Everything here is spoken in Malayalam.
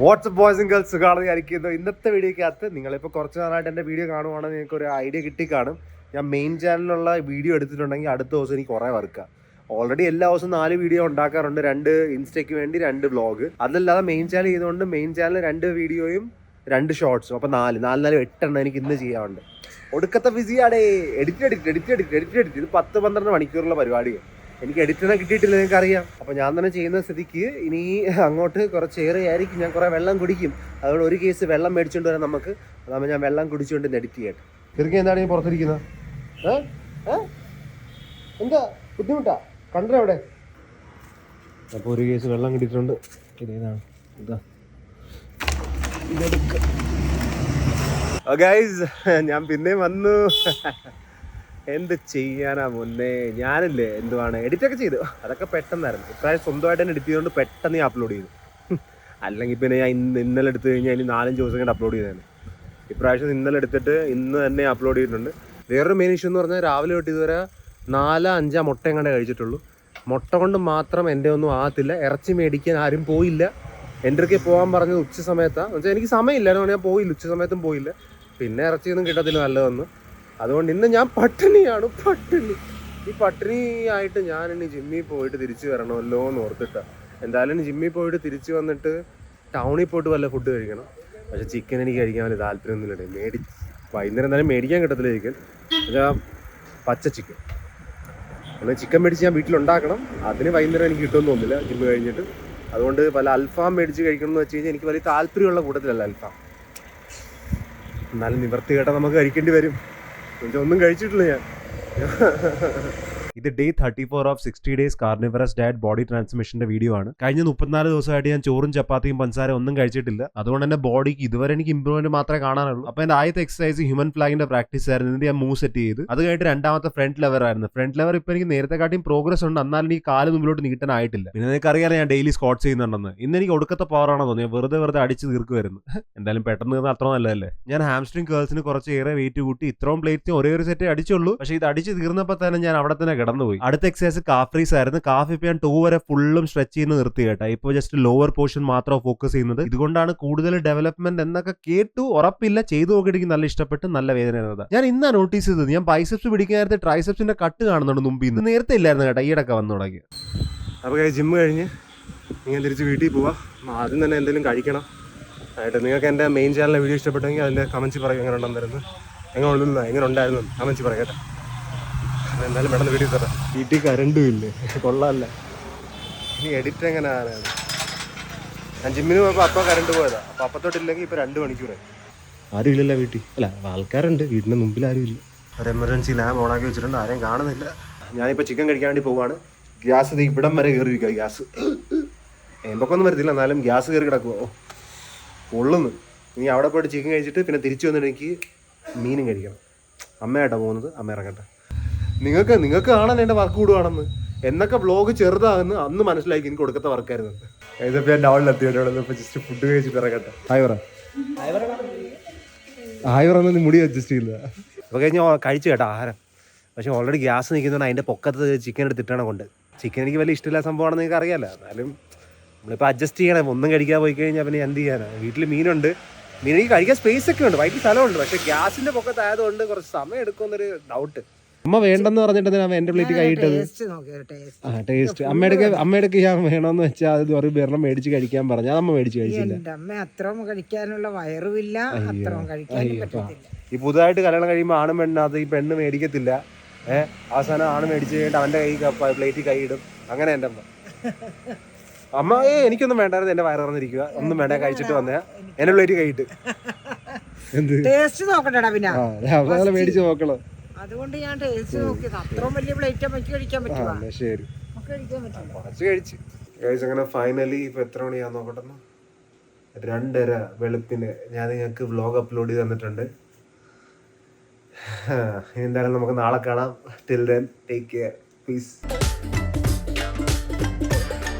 വാട്സപ്പ് ബോയ്സ് ആൻഡ് ഗേൾസ് കാണുന്ന വിചാരിക്കുന്നു. ഇന്നത്തെ വീഡിയോക്കകത്ത് നിങ്ങളിപ്പോൾ കുറച്ച് നാളായിട്ട് എന്റെ വീഡിയോ കാണുവാണെങ്കിൽ നിങ്ങൾക്ക് ഒരു ഐഡിയ കിട്ടി കാണും ഞാൻ മെയിൻ ചാനലിലുള്ള വീഡിയോ എടുത്തിട്ടുണ്ടെങ്കിൽ അടുത്ത ദിവസം എനിക്ക് കുറേ വർക്കാണ് ഓൾറെഡി എല്ലാ ദിവസവും നാല് വീഡിയോ ഉണ്ടാക്കാറുണ്ട്. രണ്ട് ഇൻസ്റ്റയ്ക്ക് വേണ്ടി രണ്ട് വ്ളോഗ് അതല്ലാതെ മെയിൻ ചാനൽ ചെയ്തുകൊണ്ട് മെയിൻ ചാനൽ രണ്ട് വീഡിയോയും രണ്ട് ഷോർട്സും അപ്പോൾ നാല്. നാല് നാല് എട്ടെണ്ണം എനിക്ക് ഇന്ന് ചെയ്യാറുണ്ട് ഒടുക്കത്തെ ബിസിയാടേ edit edit edit edit edit edit ഇത് പത്ത് പന്ത്രണ്ട് മണിക്കൂറുള്ള പരിപാടിയാണ് എനിക്ക് എഡിറ്റിനെ കിട്ടിയിട്ടില്ല നിങ്ങൾക്ക് അറിയാം അപ്പോൾ ഞാൻ തന്നെ ചെയ്യുന്ന സ്ഥിതിക്ക് ഇനി അങ്ങോട്ട് കുറച്ച് ഏറെയായിരിക്കും ഞാൻ കുറേ വെള്ളം കുടിക്കും. അതുകൊണ്ട് ഒരു കേസ് വെള്ളം മേടിച്ചുകൊണ്ട് വരാം നമുക്ക്. അതാകുമ്പോൾ ഞാൻ വെള്ളം കുടിച്ചുകൊണ്ട് എഡിറ്റ് ചെയ്യട്ടെ ചെറുക്കി എന്താണ് ഈ പുറത്തിരിക്കുന്നത്? എന്താ? ബുദ്ധിമുട്ടാ? കണ്ടോ അവിടെ? അപ്പോൾ ഒരു കേസ് വെള്ളം കിട്ടിയിട്ടുണ്ട്. ഇതാണ് ഇതാ ഗൈസ് ഞാൻ പിന്നെയും വന്നു. എന്ത് ചെയ്യാനാ മുന്നേ ഞാനില്ലേ എന്തുവാണ്? എഡിറ്റൊക്കെ ചെയ്തു. അതൊക്കെ പെട്ടെന്നായിരുന്നു. ഇപ്രാവശ്യം സ്വന്തമായിട്ട് തന്നെ എഡിറ്റ് ചെയ്തുകൊണ്ട് പെട്ടെന്ന് ഞാൻ അപ്ലോഡ് ചെയ്തു. അല്ലെങ്കിൽ പിന്നെ ഞാൻ ഇന്ന് ഇന്നലെ എടുത്തു കഴിഞ്ഞാൽ ഇനി നാലഞ്ച് ദിവസം കണ്ട് അപ്ലോഡ് ചെയ്തതാണ് ഇപ്രാവശ്യം ഇന്നലെ എടുത്തിട്ട് ഇന്ന് തന്നെ അപ്ലോഡ് ചെയ്തിട്ടുണ്ട്. വേറൊരു മെയിൻ ഇഷ്യൂ എന്ന് പറഞ്ഞാൽ രാവിലെ തൊട്ട് ഇതുവരെ നാലോ അഞ്ചാ മുട്ട കണ്ടേ കഴിച്ചിട്ടുള്ളൂ. മുട്ട കൊണ്ട് മാത്രം എന്റെ ഒന്നും ആകത്തില്ല. ഇറച്ചി മേടിക്കാൻ ആരും പോയില്ല. എന്റെ അടുക്കേ പോകാൻ പറഞ്ഞത് ഉച്ച സമയത്താണ് വെച്ചാൽ എനിക്ക് സമയമില്ലായിരുന്നു ഞാൻ പോയില്ല. ഉച്ച സമയത്തും പോയില്ല. പിന്നെ ഇറച്ചിയൊന്നും കിട്ടത്തില്ല. നല്ലതൊന്നും. അതുകൊണ്ട് ഇന്ന് ഞാൻ പട്ടിണിയാണ് പട്ടിണി. ഈ പട്ടിണി ആയിട്ട് ഞാൻ ഇനി ജിമ്മിൽ പോയിട്ട് തിരിച്ചു വരണമല്ലോ എന്ന് ഓർത്തിട്ട. എന്തായാലും ജിമ്മിൽ പോയിട്ട് തിരിച്ചു വന്നിട്ട് ടൗണിൽ പോയിട്ട് വല്ല ഫുഡ് കഴിക്കണം. പക്ഷെ ചിക്കൻ എനിക്ക് കഴിക്കാൻ വലിയ താല്പര്യമൊന്നുമില്ല മേടി വൈകുന്നേരം എന്തായാലും മേടിക്കാൻ കിട്ടത്തില്ല ചിക്കൻ എന്നുവെച്ചാൽ പച്ച ചിക്കൻ എന്നാൽ ചിക്കൻ മേടിച്ച് ഞാൻ വീട്ടിലുണ്ടാക്കണം. അതിന് വൈകുന്നേരം എനിക്ക് കിട്ടുമെന്ന് തോന്നില്ല ജിമ്മ് കഴിഞ്ഞിട്ട്. അതുകൊണ്ട് പല അൽഫാം മേടിച്ച് കഴിക്കണം എന്ന് വെച്ച് കഴിഞ്ഞാൽ എനിക്ക് വലിയ താല്പര്യമുള്ള കൂട്ടത്തിലല്ല അൽഫാം. എന്നാലും നിവർത്തി കേട്ടാൽ നമുക്ക് കഴിക്കേണ്ടി വരും. ഒന്നും കഴിച്ചിട്ടില്ല ഞാൻ. ഇത് day thirty four of sixty days carnivorous diet body ട്രാൻസ്മിഷന്റെ video ആണ്. കഴിഞ്ഞ മുപ്പത്തിനാല് ദിവസമായിട്ട് ഞാൻ ചോറും ചപ്പാത്തിയും പഞ്ചസാര ഒന്നും കഴിച്ചിട്ടില്ല. അതുകൊണ്ട് തന്നെ ബോഡിക്ക് ഇതുവരെ എനിക്ക് ഇമ്പ്രൂവ്മെന്റ് മാത്രമേ കാണാനുള്ളൂ. അപ്പൊ എന്റെ ആദ്യത്തെ എക്സസൈസ് ഹ്യൂമൻ ഫ്ലാഗിന്റെ പ്രാക്ടീസ് ആയിരുന്നു. എന്നിട്ട് ഞാൻ മൂവ് സെറ്റ് ചെയ്ത്. അത് കഴിഞ്ഞിട്ട് രണ്ടാമത്തെ ഫ്രണ്ട് ലെവർ ആയിരുന്നു. ഫ്രണ്ട് ലെവർ ഇപ്പൊ എനിക്ക് നേരത്തെ കാട്ടിയും പ്രോഗ്രസ് ഉണ്ട്. എന്നാലും എനിക്ക് കാൽ മുമ്പിലോട്ട് നീട്ടാനായിട്ടില്ല പിന്നെ നിങ്ങൾക്ക് അറിയാലോ ഞാൻ ഡെയിലി സ്കോട്ട് ചെയ്യുന്നുണ്ടെന്ന്. ഇന്ന് എനിക്ക് ഒടുക്കത്തെ ആണോ തോന്നിയത് വെറുതെ വെറുതെ അടിച്ച് തീർക്കുമായിരുന്നു എന്തായാലും പെട്ടെന്ന് അത്ര നല്ലതല്ലേ? ഞാൻ ഹാംസ്ട്രിങ് കേൾസിന് കുറച്ച് ഏറെ വെയിറ്റ് കൂട്ടി ഇത്രയും പ്ലേറ്റ് ഒരേ ഒരു സെറ്റ് അടിച്ചുള്ളൂ. പക്ഷേ ഇത് അടിച്ച് തീർന്നപ്പോൾ തന്നെ ഞാൻ അവിടെ തന്നെ കിടന്നുപോയി. അടുത്ത എക്സസൈസ് കാഫ്രീസ് ആയിരുന്നു. കാഫ് ഇപ്പൊ ഞാൻ ടൂ വരെ ഫുള്ളും സ്ട്രെച്ച് ചെയ്യുന്ന നിർത്തി കേട്ടോ. ഇപ്പോൾ ജസ്റ്റ് ലോവർ പോർഷൻ മാത്രം ഫോക്കസ് ചെയ്യുന്നത്. ഇതുകൊണ്ടാണ് കൂടുതൽ ഡെവലപ്മെന്റ് എന്നൊക്കെ കേട്ടു ഉറപ്പില്ല ചെയ്തു നോക്കിയിട്ട് നല്ല ഇഷ്ടപ്പെട്ട് നല്ല വേദന ആയിരുന്നത്. ഞാൻ ഇന്നാ നോട്ടീസ് ചെയ്തത് ഞാൻ ബൈസെപ്സ് പിടിക്കാൻ നേരത്തെ ട്രൈസെപ്സിന്റെ കട്ട് കാണുന്നുണ്ട് മുമ്പിൽ നിന്ന്. നേരത്തെ ഇല്ലായിരുന്നു കേട്ടോ ഈടൊക്കെ വന്നു തുടങ്ങി. അപ്പോൾ ജിമ്മ് കഴിഞ്ഞ് നിങ്ങൾ തിരിച്ച് വീട്ടിൽ പോവാം. ആദ്യം തന്നെ എന്തെങ്കിലും കഴിക്കണം. ആയിട്ട് നിങ്ങൾക്ക് എന്റെ മെയിൻ ചാനലിലെ വീഡിയോ ഇഷ്ടപ്പെട്ടെങ്കിൽ അതിന്റെ കമൻസ് പറയും എങ്ങനെ ഉണ്ടെന്നായിരുന്നു എങ്ങനെ ഉള്ളില്ല എങ്ങനെ ഉണ്ടായിരുന്നു കമൻസ് പറയാം കേട്ടോ. എന്തായാലും പെട്ടെന്ന് വീട്ടിൽ തരാം. വീട്ടിൽ കരണ്ടും ഇല്ലേ? കൊള്ളാമല്ല ഇനി എഡിറ്റ് എങ്ങനെയാണ് ഞാൻ ജിമ്മിന് പോയപ്പോൾ അപ്പം കരണ്ട് പോയതാ. അപ്പം അപ്പത്തോട്ടില്ലെങ്കിൽ ഇപ്പോൾ രണ്ട് മണിക്കൂറായി. ആരും ഇല്ലല്ല വീട്ടിൽ. അല്ല ആൾക്കാരുണ്ട്. വീടിന്റെ മുമ്പിൽ ആരും ഇല്ല. ഒരു എമർജൻസി ലാബ് ഓണാക്കി വെച്ചിട്ടുണ്ട്. ആരെയും കാണുന്നില്ല. ഞാനിപ്പോൾ ചിക്കൻ കഴിക്കാൻ വേണ്ടി പോവാണ്. ഗ്യാസ് ദേ ഇവിടം വരെ കയറിയിരിക്കുക ഗ്യാസ്. എമ്പൊക്കൊന്നും വരത്തില്ല. എന്നാലും ഗ്യാസ് കയറി കിടക്കുവോ. കൊള്ളുന്നു. നീ അവിടെ പോയിട്ട് ചിക്കൻ കഴിച്ചിട്ട് പിന്നെ തിരിച്ചു വന്നിട്ട് എനിക്ക് മീനും കഴിക്കണം. അമ്മയായിട്ടാണ് പോകുന്നത്. അമ്മ ഇറങ്ങട്ടെ. നിങ്ങൾക്ക് നിങ്ങൾക്ക് കാണാൻ എന്റെ വർക്ക് കൂടുവാണെന്ന്. എന്നൊക്കെ ബ്ലോഗ് ചെറുതാകുന്നു അന്ന് മനസ്സിലാക്കി എനിക്ക് കൊടുക്കത്തെ വർക്കായിരുന്നു ഞാൻ ടൗണിലെത്തി ഇപ്പോൾ ജസ്റ്റ് ഫുഡ് കഴിച്ചിട്ട് ഇറങ്ങട്ടെ. ഹായ് പറ. ഹായ് പറഞ്ഞ നീ മുടി അഡ്ജസ്റ്റ് ചെയ്യില്ല. അപ്പോൾ കഴിഞ്ഞ് കഴിച്ചു കേട്ടോ ആഹാരം. പക്ഷേ ഓൾറെഡി ഗ്യാസ് നിൽക്കുന്നതുകൊണ്ട് അതിന്റെ പൊക്കത്ത് ചിക്കൻ എടുത്തിട്ടാണ് കൊണ്ട്. ചിക്കൻ എനിക്ക് വലിയ ഇഷ്ടമില്ല സംഭവമാണെന്ന് നിങ്ങൾക്ക് അറിയാലോ. എന്നാലും നമ്മളിപ്പോൾ അഡ്ജസ്റ്റ് ചെയ്യണം. ഒന്നും കഴിക്കാൻ പോയി കഴിഞ്ഞാൽ പിന്നെ എന്ത് ചെയ്യാനാണ് വീട്ടിൽ മീനുണ്ട്. മീൻ എനിക്ക് കഴിക്കാൻ സ്പേസ് ഒക്കെ ഉണ്ട്. വൈകിട്ട് സ്ഥലമുണ്ട്. പക്ഷേ ഗ്യാസിന്റെ പൊക്കത്തായതുകൊണ്ട് കുറച്ച് സമയം എടുക്കുമെന്നൊരു ഡൗട്ട് അമ്മ വേണ്ടെന്ന് പറഞ്ഞിട്ട് എന്തിനാ എന്റെ പ്ലേറ്റ് കൈയിട്ടത്? ടേസ്റ്റ് ആ ടേസ്റ്റ് അമ്മയുടെ അമ്മയുടെ ഞാൻ വേണമെന്ന് വെച്ചാൽ അത് ഒരു വെള്ളം മേടിച്ച് കഴിക്കാൻ പറഞ്ഞു. അത് അമ്മ മേടിച്ച് കഴിച്ചില്ല. അമ്മ അത്രയും കഴിക്കാനുള്ള വയറുമില്ല അത്രയും കഴിക്കാൻ ഈ പുതുതായിട്ട് കല്യാണം കഴിയുമ്പോൾ ആണും പെണ്ണ് അത് ഈ പെണ്ണ് മേടിക്കത്തില്ല. ഏഹ് അവസാനം ആണ് മേടിച്ച് കഴിഞ്ഞിട്ട് അവന്റെ കൈ പ്ലേറ്റ് കൈ ഇടും. അങ്ങനെ എന്റെ അമ്മ. അമ്മ ഏ എനിക്കൊന്നും വേണ്ടായിരുന്നു എന്റെ വയറ് പറഞ്ഞിരിക്കുക ഒന്നും വേണ്ട കഴിച്ചിട്ട് വന്നേ. എന്റെ പ്ലേറ്റ് കൈയിട്ട് എന്ത്? ടേസ്റ്റ് നോക്കണ്ടടാ പിന്നെ. ആ അവളെ മേടിച്ച് നോക്കണം. അതുകൊണ്ട് ഞാൻ ടേസ്റ്റ് നോക്കിയത്. അത്രയും വലിയ പ്ലേറ്റ് നമുക്ക് കഴിക്കാൻ പറ്റുമോ എന്നാ ശരി. നമുക്ക് കഴിക്കാൻ പറ്റില്ല. കുറച്ച് കഴിച്ച്. കഴിച്ച് അങ്ങനെ ഫൈനലി ഇപ്പൊ എത്ര മണിയാ നോക്കട്ടെ രണ്ടര വെളുപ്പിന് ഞാൻ നിങ്ങൾക്ക് വ്ലോഗ് അപ്ലോഡ് ചെയ്ത് തന്നിട്ടുണ്ട്. ഇനി എന്തായാലും നമുക്ക് നാളെ കാണാം. Till then take care please